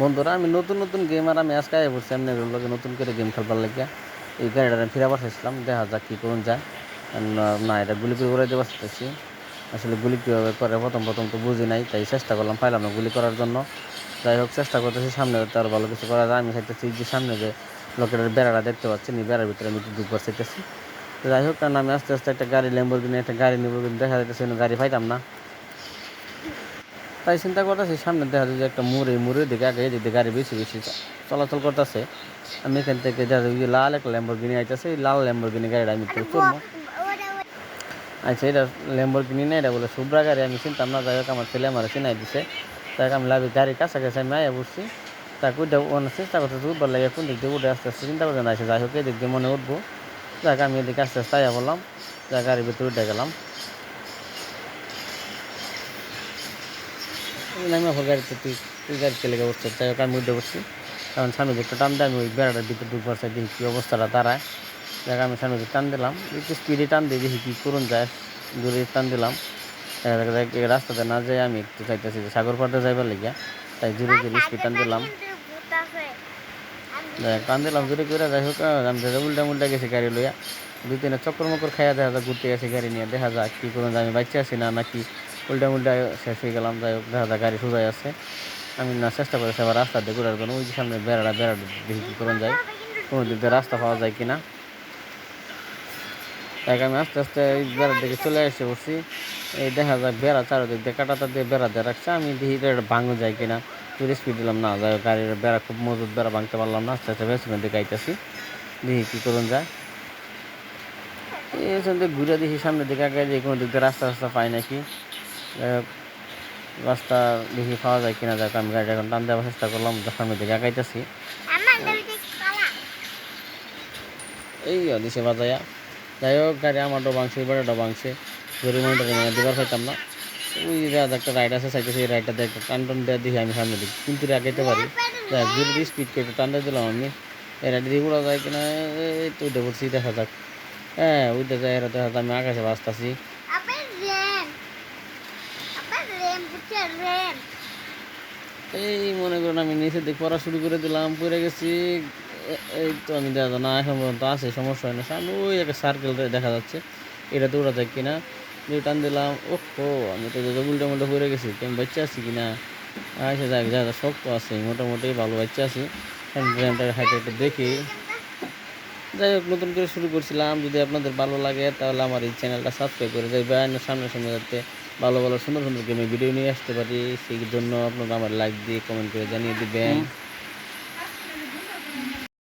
বন্ধুরা, আমি নতুন নতুন গেম আর আমি আজকে আয় বলছি এমনি নতুন করে গেম খেলবার লাগিয়া। এই গাড়িটা আমি ফিরে পাঠাইছিলাম দেখা যাক কী করুন যায়। না- এটা গুলি করে করে দেওয়া চাইছি আসলে গুলি কীভাবে করে, প্রথম প্রথম তো বুঝি নাই, তাই চেষ্টা করলাম পাইলাম না গুলি করার জন্য। যাই হোক, চেষ্টা করতেছি, সামনে আর ভালো কিছু করা যায়। আমি চাইতেছি যে সামনে যে লোকের বেড়াটা দেখতে পাচ্ছি নি বেড়ার ভিতরে আমি ঢুকবার চাইতেছি। যাই হোক, কারণ আমি আস্তে আস্তে একটা গাড়ি ল্যাম্বরগিনি একটা গাড়ি নেব কিন্তু দেখা যাইতেছে গাড়ি পাইতাম না। তাই চিন্তা করতেছি, সামনে দেখা যায় যে একটা মুড়ে মুড়ে দিকে আগে এদিকে গাড়ি বেশি বেশি চলাচল করতেছে। আমি এখান থেকে দেখা যায় লাল একটা ল্যাম্বরগিনি আইতেছে, এই লাল ল্যাম্বরগিনি গাড়িটা আমি একটু চলবো আচ্ছা এটা ল্যাম্বরগিনি না, এটা বলে শুভ্রা গাড়ি, আমি চিনতাম না, যাই হোক, আমার ছেলে আমার চিনাই দিছে। তাই আমি লাভি গাড়ির কাছাকাছি, আমি আয়া বসছি। তাকে উঠে অনেক চেষ্টা করতেছি, উঠবার লাগে কোন দিক দিয়ে উঠে, আস্তে আস্তে চিন্তা করতে না যাই হোক, এদিক দিয়ে মনে উঠবো। যাক আমি এদিকে আস্তে আস্তে আয়া বললাম, যা গাড়ির ভিতরে উঠে গেলাম। আমি আমার গাড়িতে তুই তুই গাড়িতে লেগে যাই হোক, আমি উঠে বসছি। কারণ সামনে দিকটা টান দিয়ে, আমি ওই বেড়াটার ভিতরে ঢুকবার চাই দেখি কী অবস্থাটা দাঁড়ায়। দেখ, আমি সামনে টান দিলাম। একটু স্পিডে টান দিয়ে দেখি কী করুন যায়। দূরে টান দিলাম। রাস্তাতে না যাই আমি একটু চাইতেছি সাগর পাড়তে যাইবার লেগে তাই জোরে জোরে স্পিড টান দিলাম। টান দিলাম জোরে করে যাই হোক আমি উল্টা উল্টা গেছি গাড়ি লইয়া। দুই তিনটা চক্কর মকর খাইয়া দেখা যায় ঘুরতে গেছি গাড়ি নিয়ে, দেখা যাক কী করুন যায়। আমি বাচ্চা আছি না, নাকি উল্টা উল্টা শেষ হয়ে গেলাম, যাই হোক, দেখা যাক গাড়ি সোজাই আছে। আমি না চেষ্টা করেছি আবার রাস্তা দিয়ে ঘোরার জন্য, ওই যে সামনে বেড়াটা বেড়াটা দেখি কী করুন যায়। কোনো দিক রাস্তা পাওয়া যায় কি না তাই আমি আস্তে আস্তে এই বেড়ার দিকে চলে এসে বসছি এই দেখা যায় বেড়া চারোদিক দিয়ে, কাটাটা দিয়ে বেড়া দিয়ে রাখছে। আমি দেখি এটা ভাঙো যায় কিনা। তুই স্পিড দিলাম, না, যাই গাড়ির বেড়া খুব মজুত বেড়া ভাঙতে পারলাম না। আস্তে আস্তে পেছনের দিকে আইতেছি। দেখি কী করুন যায়। এই থেকে ঘুরে দেখি, সামনের দিকে আগে যে কোনো দিক রাস্তা রাস্তা পাই নাকি। যাই রাস্তা দেখি পাওয়া যায় কিনা যাক আমি গাড়িটা এখন টান দেওয়ার চেষ্টা করলাম সামনের দিকে আগাইতেছি। এই দিছে বাজায়া। যাই হোক গাড়ি আমার ডবাংশে এবারে ডবাংশে জরিমানাটা রিমানা দিবার পাইতাম না। ওই একটা রাইড আছে চাইতেছি এই রাইডটা দেখ টান টান দেওয়া দেখি আমি সামনে দিকে। কিন্তু আগাইতে পারি। যাক যদি স্পিড কেটে টান দিলাম আমি। এই রাইড দিয়ে উড়া যায় কিনা উঠে পড়ছি দেখা যাক। হ্যাঁ উঠে যায় এরা দেখা যায় আমি আকাশে বাঁচতাছি। এই মনে করেন আমি নিচে দিক পড়া শুরু করে দিলাম, পড়ে গেছি। এই তো আমি দেখা না, এখন পর্যন্ত আছে, সমস্যা হয় না। সামনে ওই একটা সার্কেল দেখা যাচ্ছে, এটা দৌড়া যায় কিনা। দুই টান দিলাম, ওহো, আমি তো যত উল্টা মুল্টা পড়ে গেছি কেমন বাচ্চা আছি কিনা? আচ্ছা যাক, যা যা শক্ত আছে, মোটামুটি ভালো বাচ্চা আছি। ড্রামটার হাইটে একটু দেখি। যাই হোক, নতুন করে শুরু করছিলাম, যদি আপনাদের ভালো লাগে তাহলে আমার এই চ্যানেলটা সাবস্ক্রাইব করে দেবেন সামনে সামনে যাতে ভালো ভালো সুন্দর সুন্দর গেমের ভিডিও নিয়ে আসতে পারি। সেই জন্য আপনারা আমার লাইক দিয়ে কমেন্ট করে জানিয়ে দিবেন।